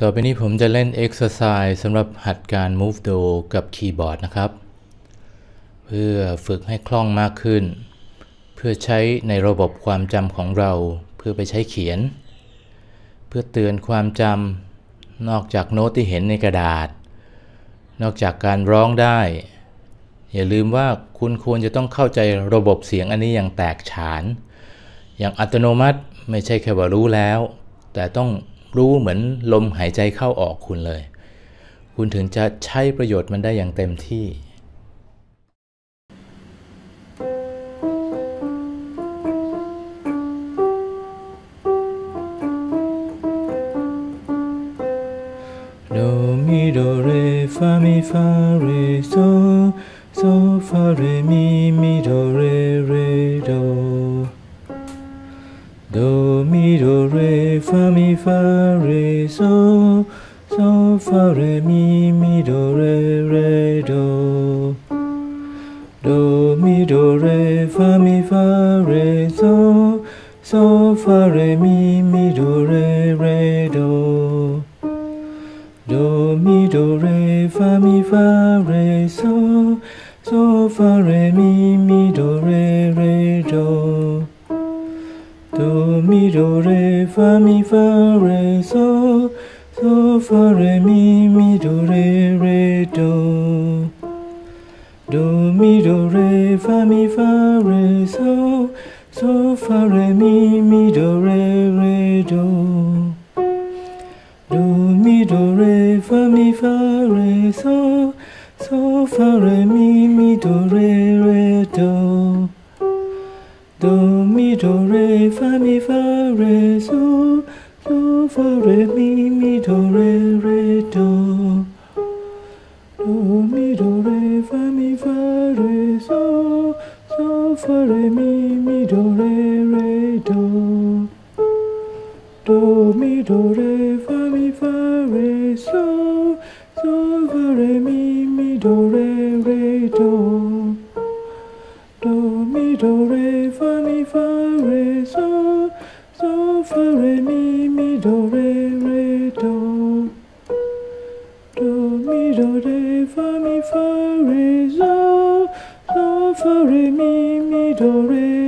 ต่อไปนี้ผมจะเล่น Exercise สำหรับหัดการ Move Do กับคีย์บอร์ดนะครับ เพื่อฝึกให้คล่องมากขึ้น เพื่อใช้ในระบบความจำของเรา เพื่อไปใช้เขียน เพื่อเตือนความจำนอกจากโน้ตที่เห็นในกระดาษ นอกจากการร้องได้ อย่าลืมว่าคุณควรจะต้องเข้าใจระบบเสียงอันนี้อย่างแตกฉาน อย่างอัตโนมัติไม่ใช่แค่ว่ารู้แล้ว แต่ต้อง รู้เหมือนลมหายใจเข้าออกคุณเลย คุณถึงจะใช้ประโยชน์มันได้อย่างเต็มที่โดมิโดเรฟามิฟาเรโซโซฟาเร fa mi fa re so so fa re mi mi do re re do do mi do re fa mi fa re so so fa re mi mi do re re do do mi do re fa mi fa re so so fa re mi mi do re re do do mi do re fa mi fa re so so fa re mi mi do re re do do mi do re fa mi fa re so so fa re mi mi do re re do do mi do re fa mi fa re so so fa re mi mi do re re do do do re fa mi fa re so so fa re mi mi do re re do. Do mi do re fa mi fa re so so fa re mi mi do re re do. Do mi do re fa mi fa re so so fa re do re fa mi fa re so so fa re mi mi do re re do. Do mi do re fa mi fa re so so fa re mi mi do re